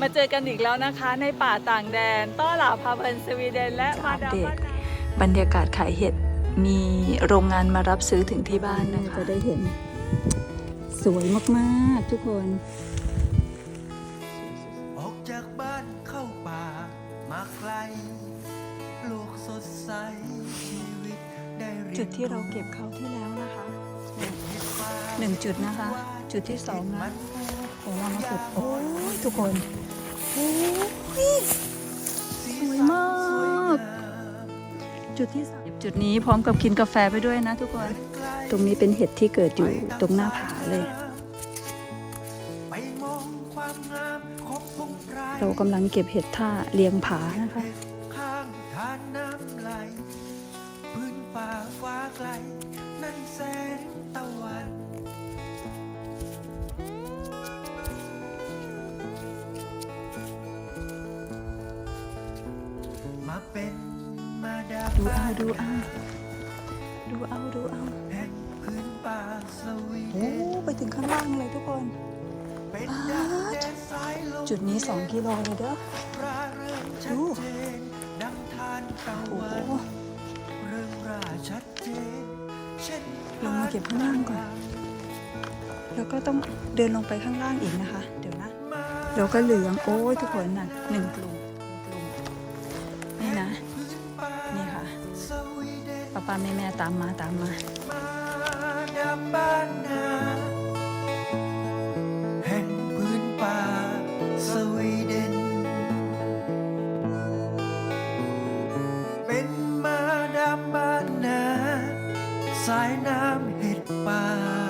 มาเจอกันอีกแล้วนะคะ ในป่าต่างแดน ต้อหลาพาเพลินสวีเดนและมาดามเด็กบ้านนา บรรยากาศขายเห็ดมีโรงงานมารับซื้อถึงที่บ้านนะคะ จะได้เห็น สวยมากๆทุกคน ออกจากบ้านเข้าป่ามาไกล โลกสดใส ชีวิตได้เรียนจุดที่เราเก็บเขาวที่แล้วนะคะ หนึ่งจุดนะคะ จุดที่สองนะ เดี๋ยวเรามาสุดโอ้ยทุกคนโอ้ยสวยมาก จุดที่สามจุดนี้พร้อมกับกินกาแฟไปด้วยนะทุกคน ตรงนี้เป็นเห็ดที่เกิดอยู่ตรงหน้าผาเลยเรากำลังเก็บเห็ดท่าเลียงผานะคะ มาเป็นมาดาดูเอาดูเอาดูเอาดูเอาแห่งพื้นป่าสวีโอ้เดนไปถึงข้างล่างเลยทุกคนเป็นดาวแดนสายลมจุดนี้2กิโลเลยเด้อราเริ่มชัดเจนดังทานตะโอ้วัโหนเรื่องราชัดเจนเช่นลงมาเก็บข้างล่างก่อน แล้วก็ต้องเดินลงไปข้างล่างอีกนะคะ เดี๋ยวนะเราก็เหลืองโอ้ยทุกคนน่ะหนึ่งกลุ่มกลุ่มาแม่แม่ตามมาตามมาแห่งพื้นป่าสวีเดน เป็นมาดามบ้านนาสายน้ำเห็ดป่า